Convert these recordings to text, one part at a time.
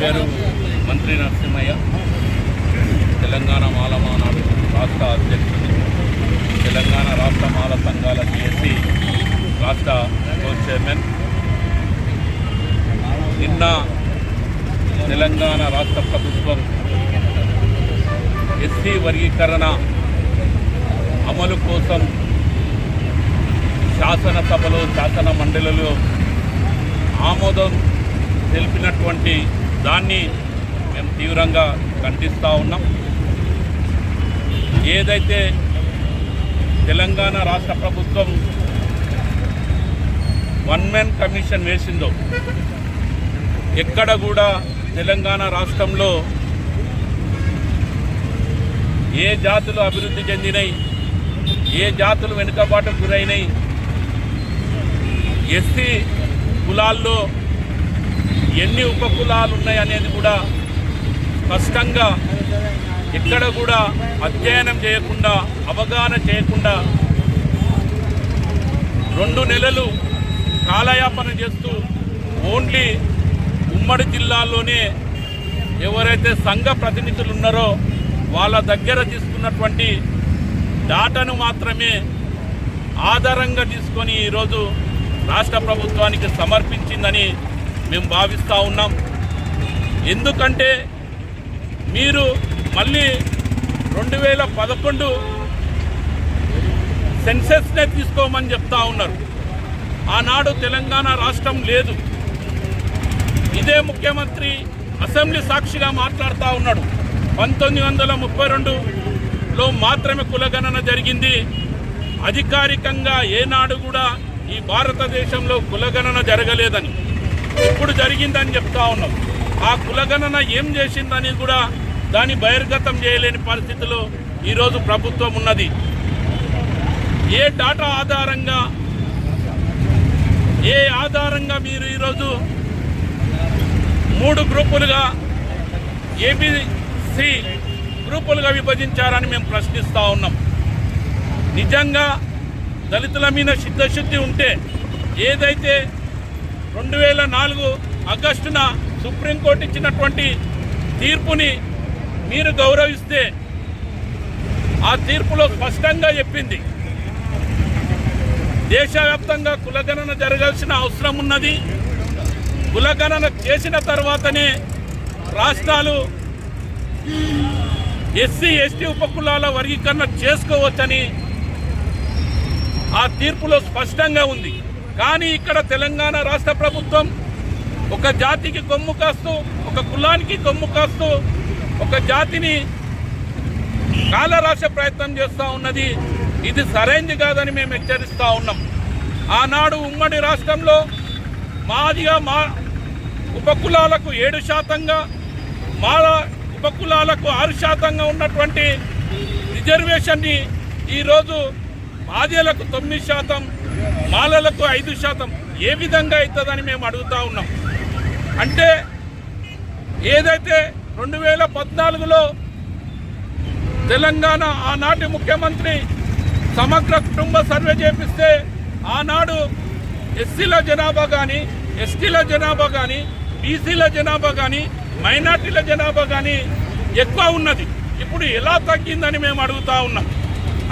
పేరు మంత్రి నరసింహయ్య. తెలంగాణ మాలమానాడు రాష్ట్ర అధ్యక్షుడు. తెలంగాణ రాష్ట్ర మాల సంఘాల జేఏసీ రాష్ట్ర చైర్మన్. నిన్న తెలంగాణ రాష్ట్ర ప్రభుత్వం ఎస్సీ వర్గీకరణ అమలు కోసం శాసనసభలో శాసన మండలిలో ఆమోదం తెలిపినటువంటి దాన్ని మేము తీవ్రంగా ఖండిస్తూ ఉన్నాం. ఏదైతే తెలంగాణ రాష్ట్ర ప్రభుత్వం వన్ మ్యాన్ కమిషన్ వేసిందో ఎక్కడ కూడా తెలంగాణ రాష్ట్రంలో ఏ జాతులు అభివృద్ధి చెందినాయి ఏ జాతులు వెనుకబాటుకు గురైనాయి ఎస్సీ కులాల్లో ఎన్ని ఉపకులాలు ఉన్నాయి అనేది కూడా స్పష్టంగా ఎక్కడ కూడా అధ్యయనం చేయకుండా అవగాహన చేయకుండా రెండు నెలలు కాలయాపన చేస్తూ ఓన్లీ ఉమ్మడి జిల్లాలోనే ఎవరైతే సంఘ ప్రతినిధులు ఉన్నారో వాళ్ళ దగ్గర తీసుకున్నటువంటి డాటాను మాత్రమే ఆధారంగా తీసుకొని ఈరోజు రాష్ట్ర ప్రభుత్వానికి సమర్పించిందని మేము భావిస్తూ ఉన్నాం. ఎందుకంటే మీరు మళ్ళీ రెండు వేల పదకొండు సెన్సెస్నే తీసుకోమని చెప్తా ఉన్నారు. ఆనాడు తెలంగాణ రాష్ట్రం లేదు. ఇదే ముఖ్యమంత్రి అసెంబ్లీ సాక్షిగా మాట్లాడుతూ ఉన్నాడు. పంతొమ్మిది వందల ముప్పై రెండులో మాత్రమే కులగణన జరిగింది. అధికారికంగా ఏనాడు కూడా ఈ భారతదేశంలో కులగణన జరగలేదని ఇప్పుడు జరిగిందని చెప్తా ఉన్నాం. ఆ కులగణన ఏం చేసిందని కూడా దాన్ని బహిర్గతం చేయలేని పరిస్థితిలో ఈరోజు ప్రభుత్వం ఉన్నది. ఏ డాటా ఆధారంగా ఏ ఆధారంగా మీరు ఈరోజు మూడు గ్రూపులుగా ఏబిసి గ్రూపులుగా విభజించారని మేము ప్రశ్నిస్తూ ఉన్నాం. నిజంగా దళితుల మీద సిద్ధశుద్ధి ఉంటే ఏదైతే రెండు వేల నాలుగు ఆగస్టున సుప్రీంకోర్టు ఇచ్చినటువంటి తీర్పుని మీరు గౌరవిస్తే ఆ తీర్పులో స్పష్టంగా చెప్పింది. దేశవ్యాప్తంగా కులగణన జరగాల్సిన అవసరం ఉన్నది. కులగణన చేసిన తర్వాతనే రాష్ట్రాలు ఎస్సీ ఎస్టీ ఉపకులాల వర్గీకరణ చేసుకోవచ్చని ఆ తీర్పులో స్పష్టంగా ఉంది. కానీ ఇక్కడ తెలంగాణ రాష్ట్ర ప్రభుత్వం ఒక జాతికి కొమ్ము కాస్తూ ఒక కులానికి కొమ్ము కాస్తూ ఒక జాతిని కాలరాసే ప్రయత్నం చేస్తూ ఉన్నది. ఇది సరైంది కాదని మేము హెచ్చరిస్తూ ఉన్నాం. ఆనాడు ఉమ్మడి రాష్ట్రంలో మాదిగా మా ఉపకులాలకు ఏడు శాతంగా మాల ఉపకులాలకు ఆరు శాతంగా ఉన్నటువంటి రిజర్వేషన్ని ఈరోజు మాదిలకు తొమ్మిది శాతం మాలలకు ఐదు శాతం ఏ విధంగా అవుతుందని మేము అడుగుతా ఉన్నాం. అంటే ఏదైతే రెండు వేల పద్నాలుగులో తెలంగాణ ఆనాటి ముఖ్యమంత్రి సమగ్ర కుటుంబ సర్వే చేపిస్తే ఆనాడు ఎస్సీల జనాభా కానీ ఎస్టీల జనాభా కానీ బీసీల జనాభా కానీ మైనార్టీల జనాభా కానీ ఎక్కువ ఉన్నది. ఇప్పుడు ఎలా తగ్గిందని మేము అడుగుతా ఉన్నాం.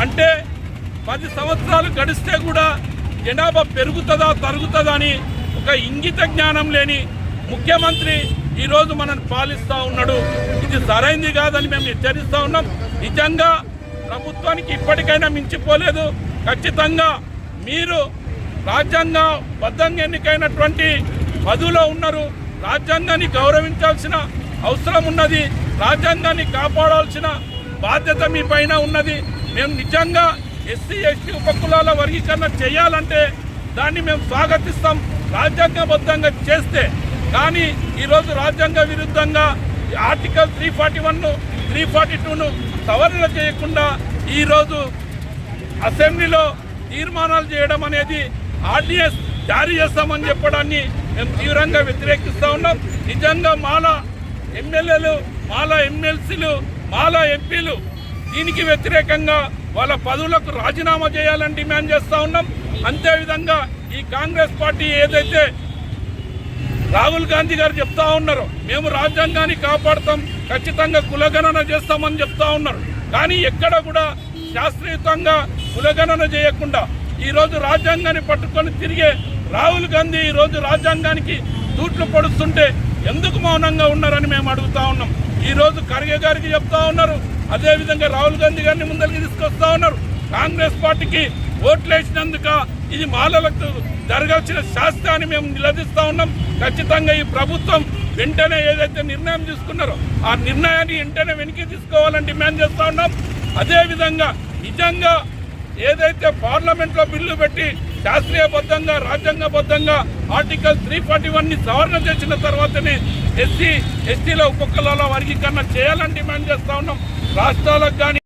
అంటే పది సంవత్సరాలు గడిస్తే కూడా జనాభా పెరుగుతుందా తరుగుతుందా అని ఒక ఇంగిత జ్ఞానం లేని ముఖ్యమంత్రి ఈరోజు మనల్ని పాలిస్తూ ఉన్నాడు. ఇది సరైంది కాదని మేము హెచ్చరిస్తూ ఉన్నాం. నిజంగా ప్రభుత్వానికి ఇప్పటికైనా మించిపోలేదు. ఖచ్చితంగా మీరు రాజ్యాంగ బద్ధంగా ఎన్నికైనటువంటి పదవిలో ఉన్నారు. రాజ్యాంగాన్ని గౌరవించాల్సిన అవసరం ఉన్నది రాజ్యాంగాన్ని కాపాడాల్సిన బాధ్యత మీ పైన ఉన్నది. మేము నిజంగా ఎస్సీ ఎస్టీ ఉపకులాల వర్గీకరణ చేయాలంటే దాన్ని మేము స్వాగతిస్తాం రాజ్యాంగబద్ధంగా చేస్తే. కానీ ఈరోజు రాజ్యాంగ విరుద్ధంగా ఆర్టికల్ త్రీ ఫార్టీ వన్ను త్రీ ఫార్టీ టూను సవరణ చేయకుండా ఈరోజు అసెంబ్లీలో తీర్మానాలు చేయడం అనేది ఆర్డిఎస్ జారీ చేస్తామని చెప్పడాన్ని మేము తీవ్రంగా వ్యతిరేకిస్తూ ఉన్నాం. నిజంగా మాల ఎమ్మెల్యేలు మాలా ఎమ్మెల్సీలు మాలా ఎంపీలు దీనికి వ్యతిరేకంగా వాళ్ళ పదవులకు రాజీనామా చేయాలని డిమాండ్ చేస్తూ ఉన్నాం. అంతేవిధంగా ఈ కాంగ్రెస్ పార్టీ ఏదైతే రాహుల్ గాంధీ గారు చెప్తా ఉన్నారు మేము రాజ్యాంగాన్ని కాపాడతాం ఖచ్చితంగా కులగణన చేస్తామని చెప్తా ఉన్నారు. కానీ ఎక్కడ కూడా శాస్త్రీయుతంగా కులగణన చేయకుండా ఈరోజు రాజ్యాంగాన్ని పట్టుకొని తిరిగే రాహుల్ గాంధీ ఈ రోజు రాజ్యాంగానికి దూట్లు పడుస్తుంటే ఎందుకు మౌనంగా ఉన్నారని మేము అడుగుతా ఉన్నాం. ఈరోజు ఖర్గే గారికి చెప్తా ఉన్నారు. అదేవిధంగా రాహుల్ గాంధీ గారిని ముందరికి తీసుకొస్తా ఉన్నారు. కాంగ్రెస్ పార్టీకి ఓట్లు వేసినందుక ఇది మాలలకు జరగాల్సిన శాస్త్రాన్ని మేము నిలదీస్తా ఉన్నాం. ఖచ్చితంగా ఈ ప్రభుత్వం వెంటనే ఏదైతే నిర్ణయం తీసుకున్నారో ఆ నిర్ణయాన్ని వెంటనే వెనక్కి తీసుకోవాలని డిమాండ్ చేస్తూ ఉన్నాం. అదేవిధంగా నిజంగా ఏదైతే పార్లమెంట్లో బిల్లు పెట్టి శాస్త్రీయబద్ధంగా రాజ్యాంగబద్ధంగా ఆర్టికల్ త్రీ ఫార్టీ వన్ని సవరణ చేసిన తర్వాతనే ఎస్సీ ఎస్టీల ఉపకులాల వర్గీకరణ చేయాలని డిమాండ్ చేస్తా ఉన్నాం. రాష్ట్రాలకు కానీ